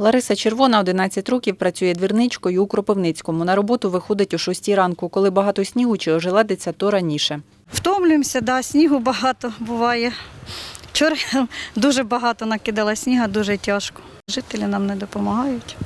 Лариса Червона 11 років працює двірничкою у Кропивницькому. На роботу виходить о 6 ранку, коли багато снігу чи ожеледиться, то раніше. Втомлюємося, да, снігу багато буває. Вчора дуже багато накидала сніга, дуже тяжко. Жителі нам не допомагають.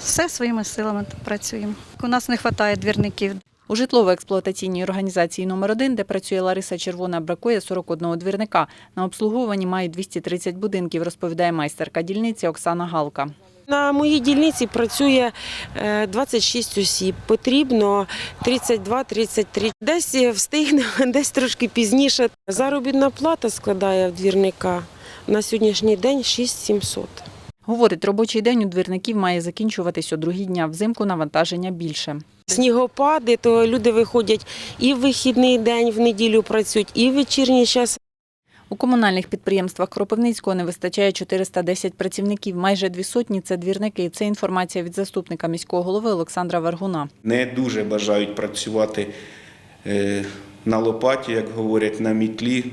Все своїми силами працюємо. У нас не вистачає двірників. У житлово-експлуатаційній організації номер 1 де працює Лариса Червона, бракує 41 двірника. На обслуговуванні мають 230 будинків, розповідає майстерка дільниці Оксана Галка. На моїй дільниці працює е, 26 осіб. Потрібно 32-33. Десь встигнемо, десь трошки пізніше. Заробітна плата складає в двірника на сьогоднішній день 6700. Говорить, робочий день у двірників має закінчуватись о другій дня. Взимку навантаження більше. Снігопади, то люди виходять і в вихідний день, в неділю працюють, і в вечірній час. У комунальних підприємствах Кропивницького не вистачає 410 працівників. Майже дві сотні – це двірники. Це інформація від заступника міського голови Олександра Вергуна. не дуже бажають працювати е, на лопаті, як говорять, на мітлі.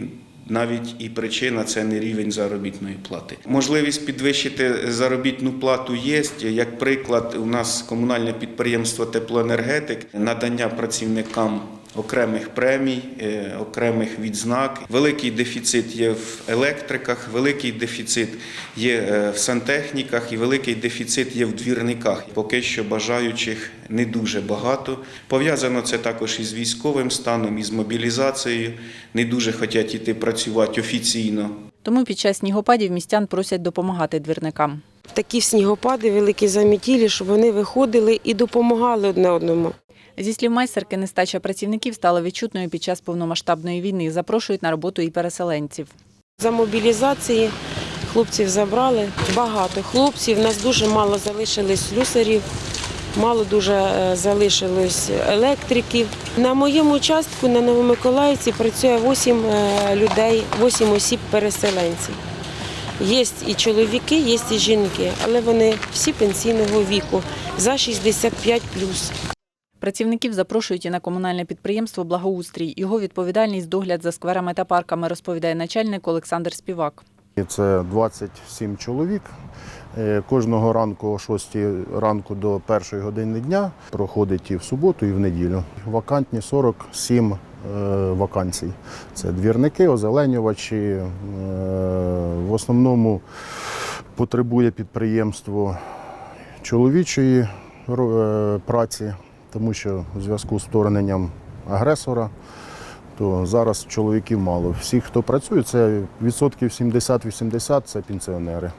Навіть і причина це не рівень заробітної плати. Можливість підвищити заробітну плату є. Як приклад, у нас комунальне підприємство Теплоенергетик надання працівникам окремих премій, е, окремих відзнак. Великий дефіцит є в електриках, великий дефіцит є е, в сантехніках і великий дефіцит є в двірниках. Поки що бажаючих не дуже багато. Пов'язано це також із військовим станом, із мобілізацією. Не дуже хочуть іти працювати офіційно. Тому під час снігопадів містян просять допомагати двірникам. Такі снігопади, великі замітілі, щоб вони виходили і допомагали одне одному. Зі слів майстерки, нестача працівників стала відчутною під час повномасштабної війни. Запрошують на роботу і переселенців. За мобілізації хлопців забрали. Багато хлопців. У нас дуже мало залишилось слюсарів, мало дуже е, залишилось електриків. На моєму участку на Новомиколаївці працює 8 людей, 8 осіб переселенців. Є і чоловіки, є і жінки, але вони всі пенсійного віку за 65 Працівників запрошують і на комунальне підприємство Благоустрій. Його відповідальність догляд за скверами та парками, розповідає начальник Олександр Співак. Це 27 чоловік. Е, Кожного ранку о 6 ранку до першої години дня проходить і в суботу, і в неділю. Вакантні 47 е, вакансій. Це двірники, озеленювачі. Е, В основному потребує підприємство чоловічої праці, тому що в зв'язку з вторгненням агресора то зараз чоловіків мало. Всі, хто працює, це відсотків 70-80 це пенсіонери.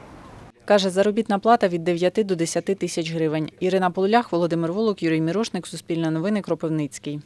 Каже, заробітна плата від 9 до 10 тисяч гривень. Ірина Полулях, Володимир Волок, Юрій Мірошник, Суспільне новини, Кропивницький.